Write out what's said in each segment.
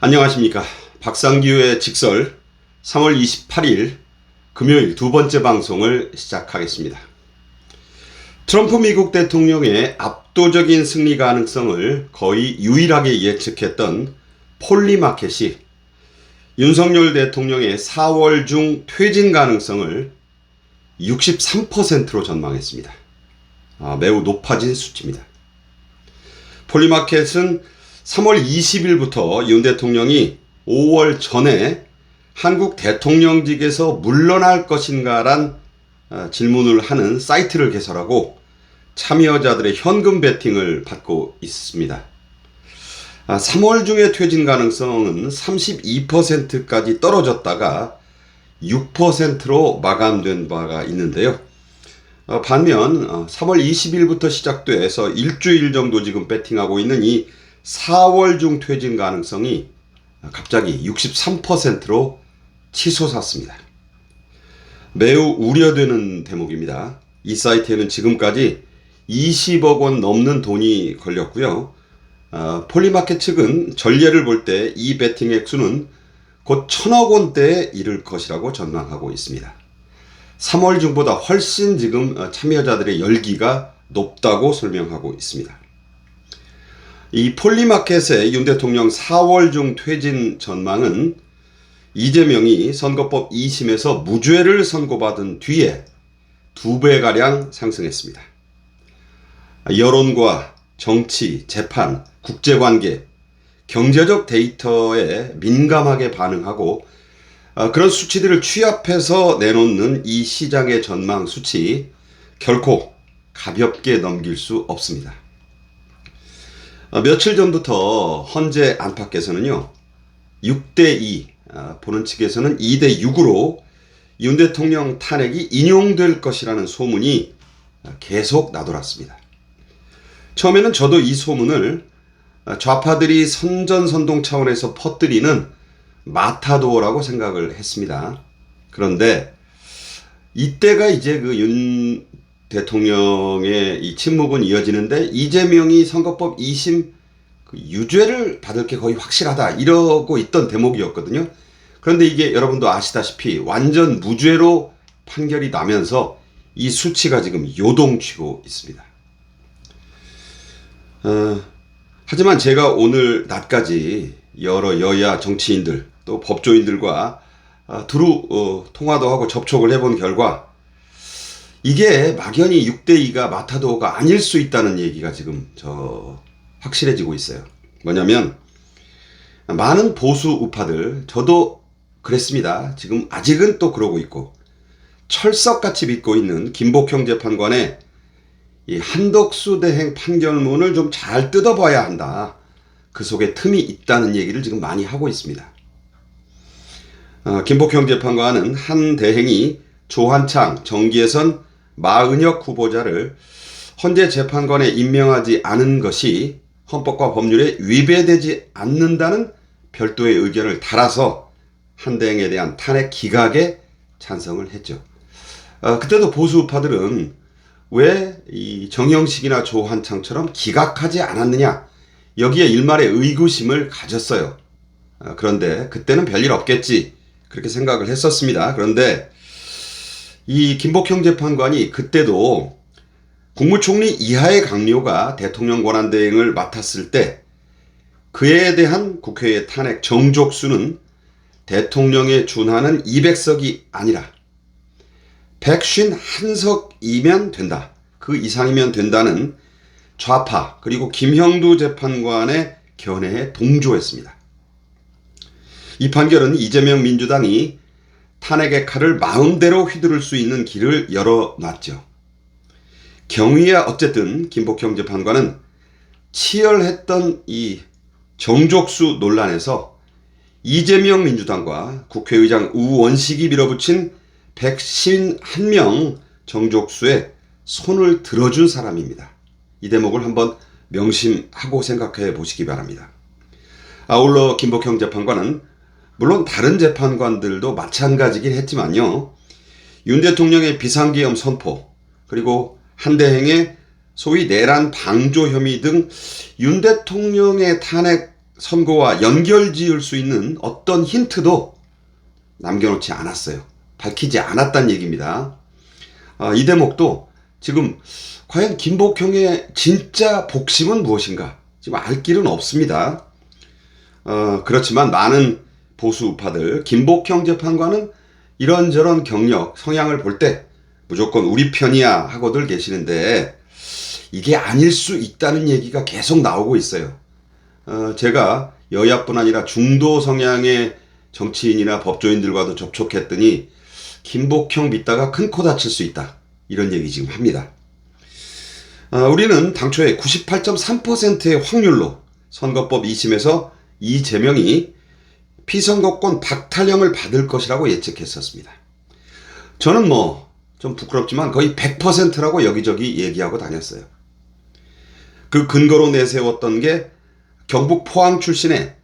안녕하십니까. 박상기우의 직설 3월 28일 금요일 두 번째 방송을 시작하겠습니다. 트럼프 미국 대통령의 압도적인 승리 가능성을 거의 유일하게 예측했던 폴리마켓이 윤석열 대통령의 4월 중 퇴진 가능성을 63%로 전망했습니다. 아, 매우 높아진 수치입니다. 폴리마켓은 3월 20일부터 윤 대통령이 5월 전에 한국 대통령직에서 물러날 것인가란 아, 질문을 하는 사이트를 개설하고 참여자들의 현금 베팅을 받고 있습니다. 3월 중에 퇴진 가능성은 32%까지 떨어졌다가 6%로 마감된 바가 있는데요. 어, 반면 3월 20일부터 시작돼서 일주일 정도 지금 배팅하고 있는 이 4월 중 퇴진 가능성이 갑자기 63%로 치솟았습니다. 매우 우려되는 대목입니다. 이 사이트에는 지금까지 20억 원 넘는 돈이 걸렸고요. 어, 폴리마켓 측은 전례를 볼 때 이 베팅 액수는 곧 천억 원대에 이를 것이라고 전망하고 있습니다. 3월 중보다 훨씬 지금 참여자들의 열기가 높다고 설명하고 있습니다. 이 폴리마켓의 윤 대통령 4월 중 퇴진 전망은 이재명이 선거법 2심에서 무죄를 선고받은 뒤에 두 배가량 상승했습니다. 여론과 정치, 재판, 국제관계, 경제적 데이터에 민감하게 반응하고 그런 수치들을 취합해서 내놓는 이 시장의 전망 수치 결코 가볍게 넘길 수 없습니다. 며칠 전부터 헌재 안팎에서는요, 6대2, 보는 측에서는 2대6으로 윤 대통령 탄핵이 인용될 것이라는 소문이 계속 나돌았습니다. 처음에는 저도 이 소문을 좌파들이 선전선동 차원에서 퍼뜨리는 마타도어라고 생각을 했습니다. 그런데 이때가 이제 그 윤 대통령의 이 침묵은 이어지는데 이재명이 선거법 2심 그 유죄를 받을 게 거의 확실하다 이러고 있던 대목이었거든요. 그런데 이게 여러분도 아시다시피 완전 무죄로 판결이 나면서 이 수치가 지금 요동치고 있습니다. 어, 하지만 제가 오늘 낮까지 여러 여야 정치인들 또 법조인들과 어, 두루 어, 통화도 하고 접촉을 해본 결과 이게 막연히 6대2가 마타도가 아닐 수 있다는 얘기가 지금 저 확실해지고 있어요. 뭐냐면 많은 보수 우파들 저도 그랬습니다. 지금 아직은 또 그러고 있고 철석같이 믿고 있는 김복형 재판관의 이 한덕수 대행 판결문을 좀 잘 뜯어봐야 한다. 그 속에 틈이 있다는 얘기를 지금 많이 하고 있습니다. 어, 김복형 재판관은 한 대행이 조한창, 정기에선 마은혁 후보자를 헌재 재판관에 임명하지 않은 것이 헌법과 법률에 위배되지 않는다는 별도의 의견을 달아서 한 대행에 대한 탄핵 기각에 찬성을 했죠. 어, 그때도 보수 우파들은 왜 이 정영식이나 조한창처럼 기각하지 않았느냐 여기에 일말의 의구심을 가졌어요. 어, 그런데 그때는 별일 없겠지 그렇게 생각을 했었습니다. 그런데 이 김복형 재판관이 그때도 국무총리 이하의 강요가 대통령 권한대행을 맡았을 때 그에 대한 국회의 탄핵 정족수는 대통령에 준하는 200석이 아니라 151석이면 된다. 그 이상이면 된다는 좌파 그리고 김형두 재판관의 견해에 동조했습니다. 이 판결은 이재명 민주당이 탄핵의 칼을 마음대로 휘두를 수 있는 길을 열어놨죠. 경위야 어쨌든 김복형 재판관은 치열했던 이 정족수 논란에서 이재명 민주당과 국회의장 우원식이 밀어붙인 151명 정족수에 손을 들어준 사람입니다. 이 대목을 한번 명심하고 생각해 보시기 바랍니다. 아울러 김복형 재판관은 물론 다른 재판관들도 마찬가지긴 했지만요. 윤 대통령의 비상계엄 선포 그리고 한대행의 소위 내란 방조 혐의 등 윤 대통령의 탄핵 선거와 연결 지을 수 있는 어떤 힌트도 남겨놓지 않았어요. 밝히지 않았다는 얘기입니다. 아, 이 대목도 지금 과연 김복형의 진짜 복심은 무엇인가? 지금 알 길은 없습니다. 어, 그렇지만 많은 보수 우파들, 김복형 재판관은 이런저런 경력, 성향을 볼 때 무조건 우리 편이야 하고들 계시는데 이게 아닐 수 있다는 얘기가 계속 나오고 있어요. 어, 제가 여야뿐 아니라 중도 성향의 정치인이나 법조인들과도 접촉했더니 김복형 믿다가 큰 코 다칠 수 있다. 이런 얘기 지금 합니다. 어, 우리는 당초에 98.3%의 확률로 선거법 2심에서 이재명이 피선거권 박탈령을 받을 것이라고 예측했었습니다. 저는 뭐 좀 부끄럽지만 거의 100%라고 여기저기 얘기하고 다녔어요. 그 근거로 내세웠던 게 경북 포항 출신의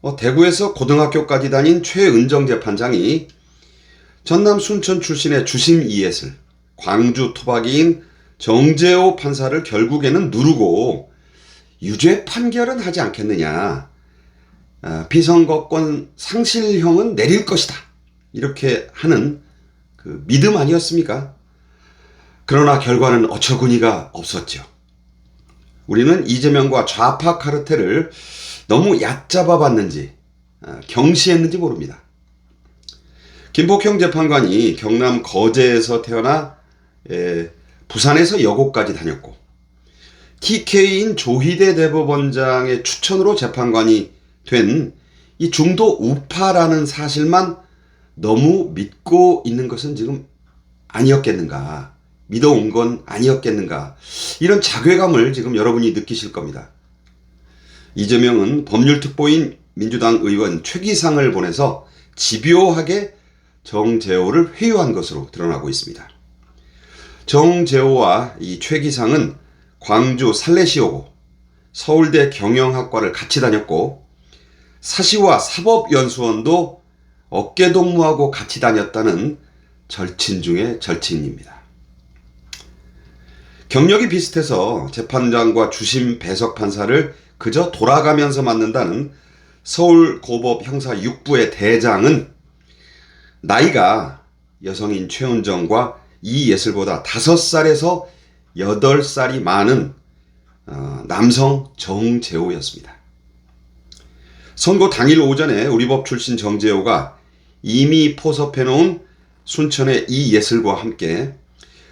어, 대구에서 고등학교까지 다닌 최은정 재판장이 전남 순천 출신의 주심 이예슬, 광주 토박이인 정재호 판사를 결국에는 누르고 유죄 판결은 하지 않겠느냐. 아, 비선거권 상실형은 내릴 것이다. 이렇게 하는 그 믿음 아니었습니까? 그러나 결과는 어처구니가 없었죠. 우리는 이재명과 좌파 카르텔을 너무 얕잡아 봤는지 아, 경시했는지 모릅니다. 김복형 재판관이 경남 거제에서 태어나 에, 부산에서 여고까지 다녔고 TK인 조희대 대법원장의 추천으로 재판관이 된 이 중도 우파라는 사실만 너무 믿고 있는 것은 지금 아니었겠는가. 믿어온 건 아니었겠는가. 이런 자괴감을 지금 여러분이 느끼실 겁니다. 이재명은 법률특보인 민주당 의원 최기상을 보내서 집요하게 정재호를 회유한 것으로 드러나고 있습니다. 정재호와 이 최기상은 광주 살레시오고 서울대 경영학과를 같이 다녔고 사시와 사법연수원도 어깨동무하고 같이 다녔다는 절친 중의 절친입니다. 경력이 비슷해서 재판장과 주심 배석 판사를 그저 돌아가면서 맡는다는 서울 고법 형사 6부의 대장은 나이가 여성인 최은정과 이예슬보다 5살에서 8살이 많은 어, 남성 정재호였습니다. 선거 당일 오전에 우리법 출신 정재호가 이미 포섭해놓은 순천의 이예슬과 함께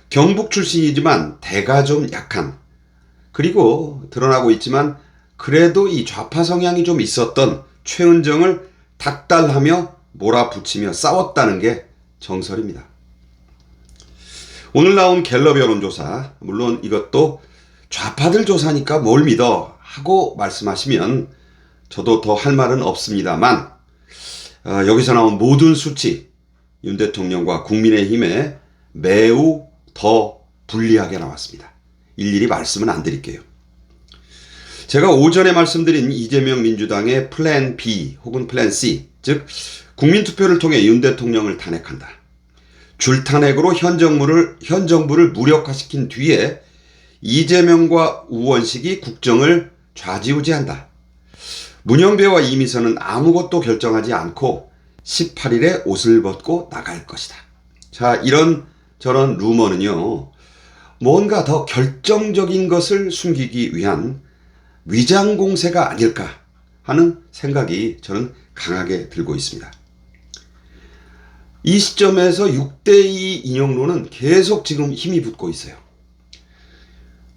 경북 출신이지만 대가 좀 약한 그리고 드러나고 있지만 그래도 이 좌파 성향이 좀 있었던 최은정을 닥달하며 몰아붙이며 싸웠다는 게 정설입니다. 오늘 나온 갤럽 여론조사, 물론 이것도 좌파들 조사니까 뭘 믿어 하고 말씀하시면 저도 더 할 말은 없습니다만, 어, 여기서 나온 모든 수치, 윤 대통령과 국민의힘에 매우 더 불리하게 나왔습니다. 일일이 말씀은 안 드릴게요. 제가 오전에 말씀드린 이재명 민주당의 플랜 B 혹은 플랜 C, 즉 국민투표를 통해 윤 대통령을 탄핵한다. 줄탄핵으로 현 정부를 현 정부를 무력화시킨 뒤에 이재명과 우원식이 국정을 좌지우지한다. 문영배와 이미선은 아무것도 결정하지 않고 18일에 옷을 벗고 나갈 것이다. 자, 이런 저런 루머는요. 뭔가 더 결정적인 것을 숨기기 위한 위장 공세가 아닐까 하는 생각이 저는 강하게 들고 있습니다. 이 시점에서 6대2 인용론은 계속 지금 힘이 붙고 있어요.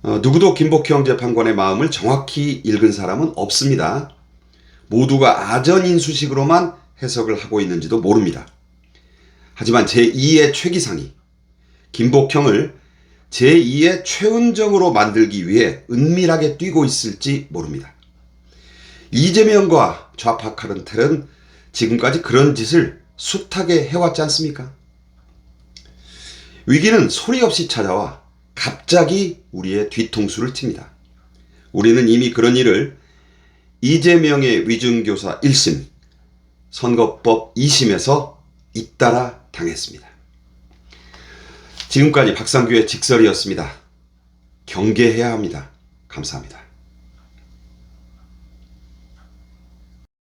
어, 누구도 김복형 재판관의 마음을 정확히 읽은 사람은 없습니다. 모두가 아전인수식으로만 해석을 하고 있는지도 모릅니다. 하지만 제2의 최기상이 김복형을 제2의 최은정으로 만들기 위해 은밀하게 뛰고 있을지 모릅니다. 이재명과 좌파 카른텔은 지금까지 그런 짓을 숱하게 해왔지 않습니까? 위기는 소리 없이 찾아와 갑자기 우리의 뒤통수를 칩니다. 우리는 이미 그런 일을 이재명의 위증교사 1심, 선거법 2심에서 잇따라 당했습니다. 지금까지 박상규의 직설이었습니다. 경계해야 합니다. 감사합니다.